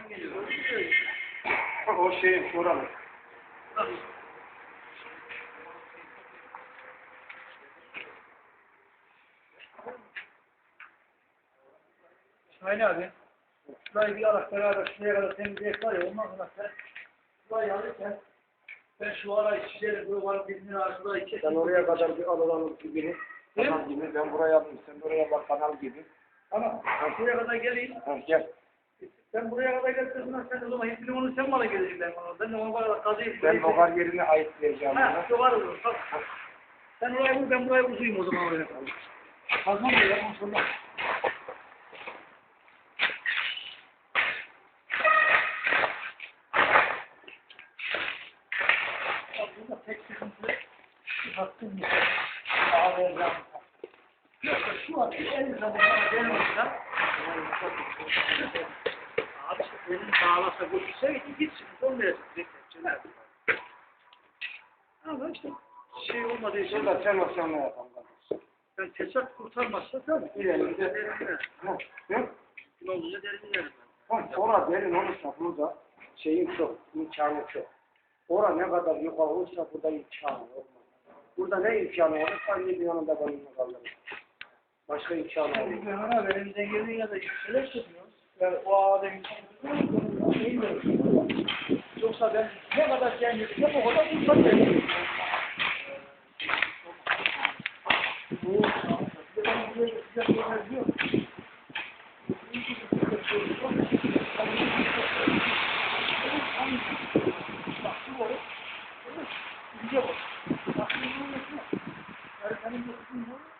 Oradan geliyor. O şey oranın. Şahin abi. Şurayı bir alak beraber şuraya kadar temizleyek var ya ondan sonra sen şurayı alırken ben şu arayı çizerim böyle var birbirine arasında iki Sen oraya kadar bir al olan gibi. Kanal gibi. Ben buraya alayım. Sen buraya bak kanal gibi. Tamam. Şuraya kadar geleyim. Ha, gel. Sen buraya kadar gelirsin sen o zaman hepsini onu sen bana geleceksin ben bana. Ben de ona kadar kazıyım. Ben lokar yerine ayıtlayacağım Ha, var olur. Bak. Sen oraya vur, ben buraya uzayım o zaman oraya. Kazmam da yapmam sonra. Burada tek sıkıntı şu hakkın yok. Ağlayacağım. Yoksa şu an en zamanlar benim benim bağlasa götürseydi gitsin. Olmayacak. Bekletçiler. Ama işte şey olmadığı için sen ne yapalım. ben tesat kurtarmazsa tabii. İleri, İleride ileri. derim Ha, ne? Ne olunca derim ilerim. Ha, Sonra derin olursa burada şeyin çok, imkanı çok. Ora ne kadar yukarı olursa burada imkanı olmaz. Burada ne imkanı olur? Sadece bir yanında balonla kalır. Başka imkanı Yani olmaz. bir ara elimizden geldiği ya da şeyler tutmuyoruz. Yani o Adem'in Yoksa ben ne kadar şey yürüyeceğim o kadar uzak Thank you.